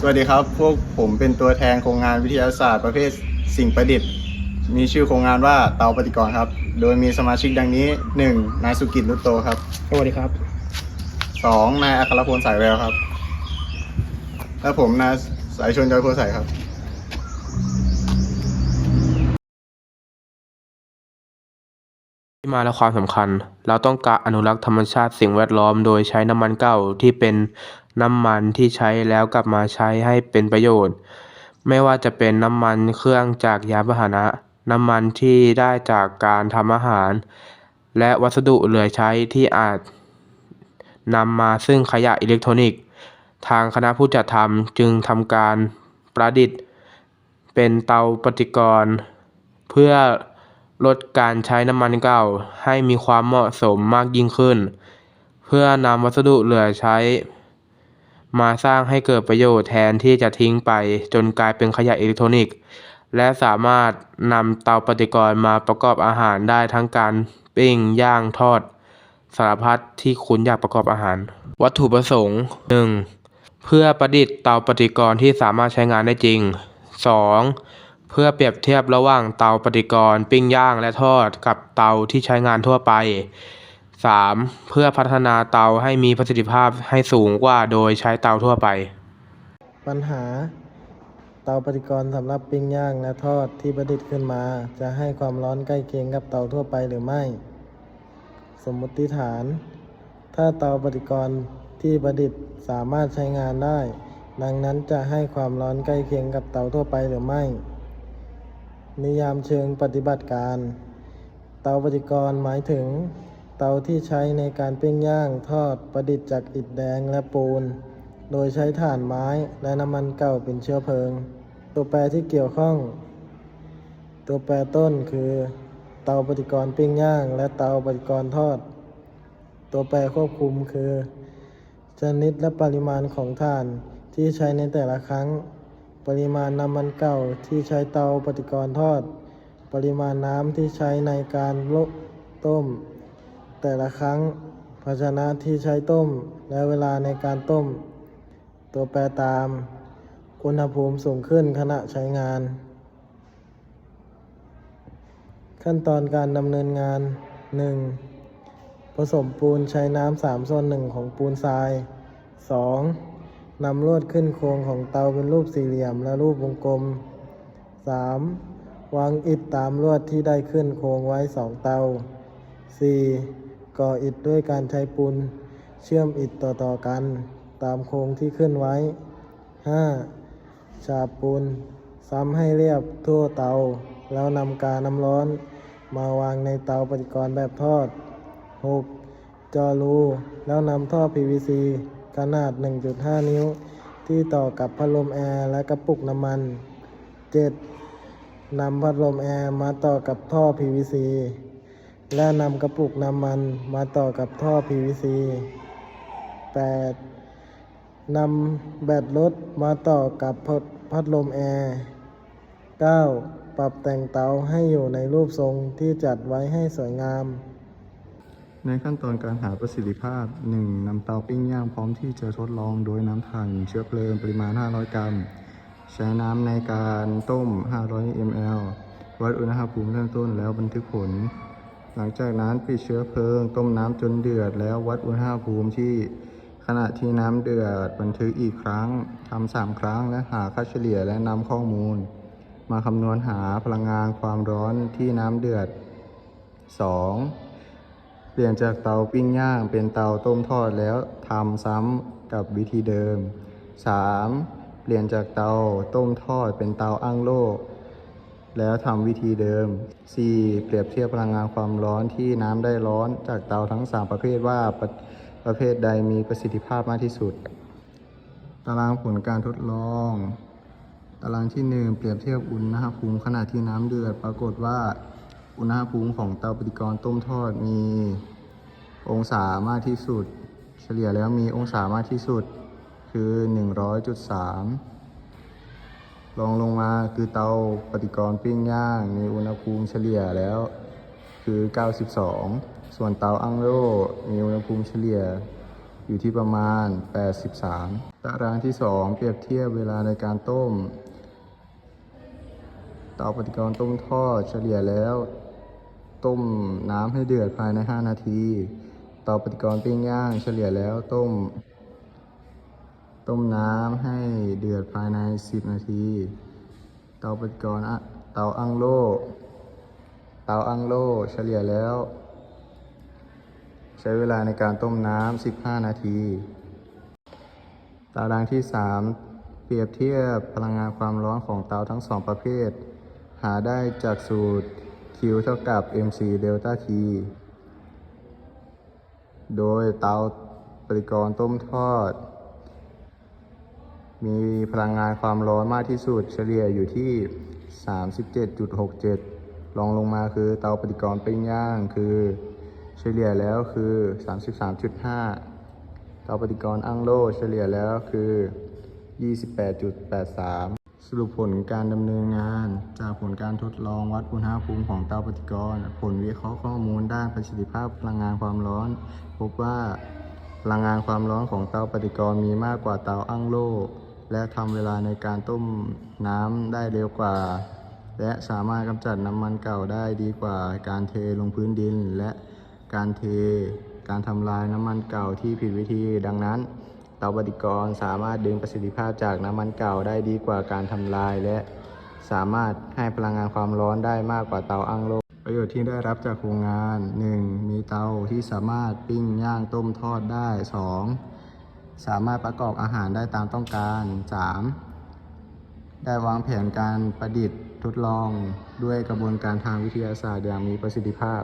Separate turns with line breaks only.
สวัสดีครับ พวกผมเป็นตัวแทนโครงงานวิทยาศาสตร์ประเภทสิ่งประดิษฐ์ มีชื่อโครงงานว่าเตาปฏิกรณ์ครับ โดยมีสมาชิกดังนี้ 1. นายสุกิจรุตโตครับ
สวัสดีครับ
2. นายอัครพลสายแววครับ และผมนายสายชนจอยโพสายครับ
ที่มาและความสำคัญ เราต้องการอนุรักษ์ธรรมชาติสิ่งแวดล้อมโดยใช้น้ำมันเก่าที่เป็น น้ำมันที่ใช้แล้วกลับมาใช้ให้เป็นประโยชน์ ไม่ว่าจะเป็นน้ำมันเครื่องจากยานพาหนะ น้ำมันที่ได้จากการทำอาหาร และวัสดุเหลือใช้ที่อาจนำมาซึ่งขยะอิเล็กทรอนิกส์ ทางคณะผู้จัดทำจึงทำการประดิษฐ์ เป็นเตาปฏิกรณ์ เพื่อลดการใช้น้ำมันเก่าให้มีความเหมาะสมมากยิ่งขึ้น เพื่อนำวัสดุเหลือใช้ มาสร้างให้เกิดประโยชน์แทนที่จะทิ้งไป จนกลายเป็นขยะอิเล็กทรอนิกส์ และสามารถนำเตาปฏิกรณ์มาประกอบอาหารได้ทั้งการปิ้งย่างทอด สารพัดที่คุณอยากประกอบอาหาร วัตถุประสงค์ 1. เพื่อประดิษฐ์เตาปฏิกรณ์ที่สามารถใช้งานได้จริง 2. เพื่อเปรียบเทียบระหว่างเตาปฏิกรณ์ปิ้งย่างและทอดกับเตาที่ใช้งานทั่วไป 3. เพื่อพัฒนาเตาให้มีประสิทธิภาพให้สูงกว่าโดยใช้เตาทั่วไป
ปัญหา เตาปฏิกรณ์สำหรับปิ้งย่างและทอดที่ประดิษฐ์ขึ้นมา จะให้ความร้อนใกล้เคียงกับเตาทั่วไปหรือไม่ สมมติฐาน ถ้าเตาปฏิกรณ์ที่ประดิษฐ์สามารถใช้งานได้ ดังนั้นจะให้ความร้อนใกล้เคียงกับเตาทั่วไปหรือไม่ นิยามเชิงปฏิบัติการ เตาปฏิกรณ์หมายถึง เตาที่ใช้ในการปิ้งย่างทอดประดิษฐ์จากอิฐแดงและปูน โดยใช้ถ่านไม้และน้ำมันเก่าเป็นเชื้อเพลิง ตัวแปรที่เกี่ยวข้อง ตัวแปรต้นคือ เตาปฏิกรณ์ปิ้งย่างและเตาปฏิกรณ์ทอด ตัวแปรควบคุมคือ ชนิดและปริมาณของถ่านที่ใช้ในแต่ละครั้ง ปริมาณน้ำมันเก่าที่ใช้เตาปฏิกรณ์ทอด ปริมาณน้ำที่ใช้ในการลกต้ม แต่ละครั้ง ภาชนะที่ใช้ต้ม และเวลาในการต้ม ตัวแปรตาม อุณหภูมิสูงขึ้นขณะใช้งาน ขั้นตอนการดำเนินงาน 1. ผสมปูนใช้น้ำสามส่วนหนึ่งของปูนทราย 2. นำลวดขึ้นโครงของเตาเป็นรูปสี่เหลี่ยมและรูปวงกลม 3. วางอิฐตามลวดที่ได้ขึ้นโครงไว้สองเตา 4. ก่ออิฐด้วยการใช้ปูนเชื่อมอิฐต่อๆกันตามโครงที่ขึ้นไว้ 5. ฉาบปูนซ้ำให้เรียบทั่วเตา แล้วนำกาน้ำร้อน มาวางในเตาปฏิกรณ์แบบทอด 6. จอรู แล้วนำท่อ PVC ขนาด 1.5 นิ้ว ที่ต่อกับพัดลมแอร์และกระปุกน้ำมัน 7. นำพัดลมแอร์มาต่อกับท่อ PVC และนำกระปุกน้ำมันมาต่อกับท่อ PVC 8. นำแบตรถมาต่อกับพัดพัดลมแอร์ 9. ปรับแต่งเตาให้อยู่ในรูปทรงที่จัดไว้ให้สวยงาม
ในขั้นตอนการหาประสิทธิภาพ 1. นำเตาปิ้งย่างพร้อมที่จะทดลองโดยน้ำถ่านเชื้อเพลิงปริมาณ 500 กรัม ใช้น้ำในการต้ม 500 ml วัดอุณหภูมิเริ่มต้นแล้วบันทึกผล หลังจากนั้นปิดเชื้อเพลิง ต้มน้ำจนเดือด แล้ววัดอุณหภูมิที่ขณะที่น้ำเดือดบันทึกอีกครั้งทำสามครั้งและหาค่าเฉลี่ยและนำข้อมูล มาคำนวณหาพลังงานความร้อนที่น้ำเดือด 2. เปลี่ยนจากเตาปิ้งย่างเป็นเตาต้มทอดแล้วทำซ้ำกับวิธีเดิม 3. เปลี่ยนจากเตาต้มทอดเป็นเตาอั้งโล่ แล้วทำวิธีเดิม 4. เปรียบเทียบพลังงานความร้อนที่น้ำได้ร้อนจากเตาทั้ง 3 ประเภทว่าประประเภทใดมีประสิทธิภาพมากที่สุด ตารางผลการทดลอง ตารางที่ 1 เปรียบเทียบอุณหภูมิขณะที่น้ำเดือด ปรากฏว่าอุณหภูมิของเตาปฏิกรณ์ต้มทอดมีองศามากที่สุด เฉลี่ยแล้วมีองศามากที่สุดคือ 100.3 รองลงมาคือเตาปฏิกรณ์ปิ้งย่าง มีอุณหภูมิเฉลี่ยแล้วคือ 92 ส่วนเตาอังโลมีอุณหภูมิเฉลี่ยอยู่ที่ประมาณ 83 ตารางที่ 2 เปรียบเทียบเวลาในการต้ม เตาปฏิกรณ์ต้มทอดเฉลี่ยแล้ว ต้มน้ำให้เดือดภายใน 5 นาที เตาปฏิกรณ์ปิ้งย่างเฉลี่ยแล้วต้ม ต้มน้ำให้เดือดภายใน 10 นาที เตาปฏิกรณ์เตาอังโล เตาอังโลเฉลี่ยแล้ว ใช้เวลาในการต้มน้ำ 15 นาทีตารางที่ 3 เปรียบเทียบพลังงานความร้อนของเตาทั้งสองประเภท หาได้จากสูตร Q เท่ากับ mc delta t โดยเตาปฏิกรณ์ต้มทอด มีพลังงานความร้อนมากที่สุดเฉลี่ยอยู่ที่ 37.67รองลงมาคือเตาปฏิกรณ์ปิ้งย่างคือเฉลี่ยแล้วคือ 33.5 เตาปฏิกรณ์อั้งโล่เฉลี่ยแล้วคือ 28.83 สรุปผลการดำเนินงาน จากผลการทดลองวัดอุณหภูมิของเตาปฏิกรณ์ผลวิเคราะห์ข้อมูลด้านประสิทธิภาพพลังงานความร้อน พบว่าพลังงานความร้อนของเตาปฏิกรณ์มีมากกว่าเตาอั้งโล่ และทำเวลาในการต้มน้ำได้เร็วกว่า และสามารถกำจัดน้ำมันเก่าได้ดีกว่าการเทลงพื้นดิน และการเทการทำลายน้ำมันเก่าที่ผิดวิธีดังนั้นเตาปฏิกรณ์สามารถดึงประสิทธิภาพจากน้ำมันเก่าได้ดีกว่าการทำลาย และสามารถให้พลังงานความร้อนได้มากกว่าเตาอั้งโลประโยชน์ที่ได้รับจากโครงงาน 1. มีเตาที่สามารถปิ้งย่างต้มทอดได้ 2. สามารถประกอบอาหารได้ตามต้องการ 3. ได้วางแผนการประดิษฐ์ทดลองด้วยกระบวนการทางวิทยาศาสตร์อย่างมีประสิทธิภาพ